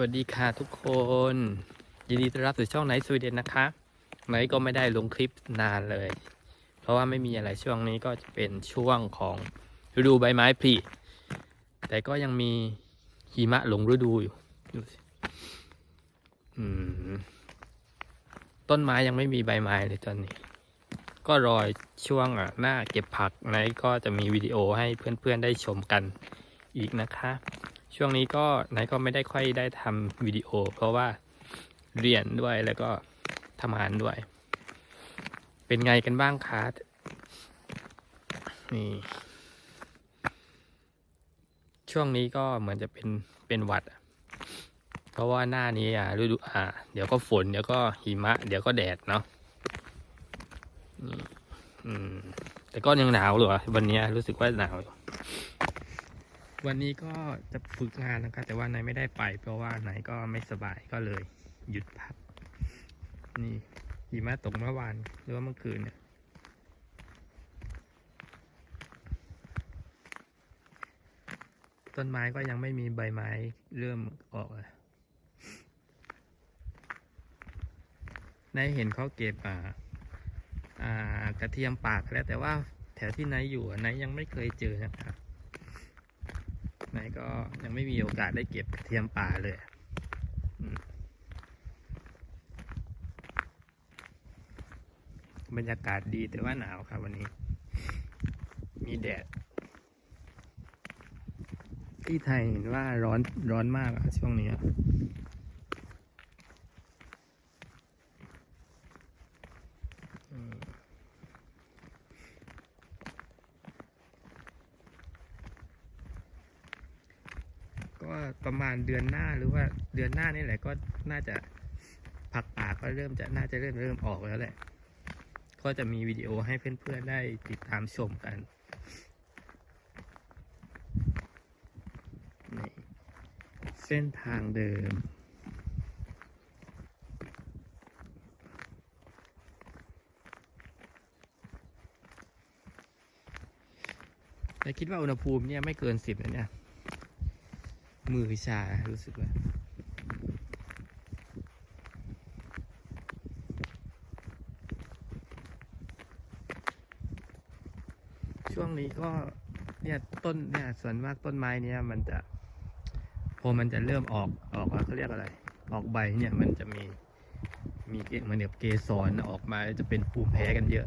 วัสดีค่ะทุกคน ยินดีต้อนรับสู่ช่องไนท์สวีเดนนะคะไนท์ก็ไม่ได้ลงคลิปนานเลย เพราะว่าไม่มีอะไรช่วงนี้ก็จะเป็นช่วงของฤดูใบไม้ผลิแต่ก็ยังมีหิมะหลงฤดูอยู่ต้นไม้ยังไม่มีใบไม้เลยตอนนี้ ก็รอช่วงหน้าเก็บผักไนท์ก็จะมีวิดีโอให้เพื่อนๆได้ชมกันอีกนะคะ ช่วงนี้ก็ไนก็ไม่ได้ค่อยได้ทำวิดีโอ เพราะว่าเรียนด้วยแล้วก็ทำงานด้วย เป็นไงกันบ้างคะนี่ช่วงนี้ก็เหมือนจะเป็นเป็นหวัด เพราะว่าหน้านี้อะฤดูอ่า เดี๋ยวก็ฝนเดี๋ยวก็หิมะ เดี๋ยวก็แดดเนาะนี่อืมแต่ก็ยังหนาวอยู่อวันนี้รู้สึกว่าหนาวอยู่ วันนี้ก็จะฝึกงานนะครับ แต่ว่านายไม่ได้ไป เพราะว่านายก็ไม่สบายก็เลย หยุดพัก นี่หิมะตกเมื่อวานหรือว่าเมื่อคืนเนี่ยต้นไม้ก็ยังไม่มีใบไม้เริ่มออกเลยนายเห็นเขาเก็บอ่าอ่ากระเทียมปากแล้วแต่ว่าแถวที่นายอยู่นายยังไม่เคยเจอนะครับ นายก็ยังไม่มีโอกาสได้เก็บกระเทียมป่าเลยอืมบรรยากาศดีแต่ว่าหนาวครับวันนี้ มีแดด ที่ไทยเห็นว่าร้อนร้อนมากอะช่วงนี้อะอืม ก็ ประมาณเดือนหน้าหรือว่าเดือนหน้านี่แหละก็น่าจะผักป่าก็เริ่มจะน่าจะเริ่มเริ่มออกแล้วแหละ ก็จะมีวิดีโอให้เพื่อนๆได้ติดตามชมกันเส้นทางเดิม แต่คิดว่าอุณหภูมิเนี่ยไม่เกินสิบนะเนี่ย มือชารู้สึกว่าช่วงนี้ก็เนี่ยต้นเนี่ยส่วนมากต้นไม้เนี่ยมันจะพอมันจะเริ่มออกออกเขาเรียกอะไร ออกใบเนี่ยมันจะมีมีเกเหมือนกับเกสรออกมาจะเป็นภูมิแพ้กันเยอะ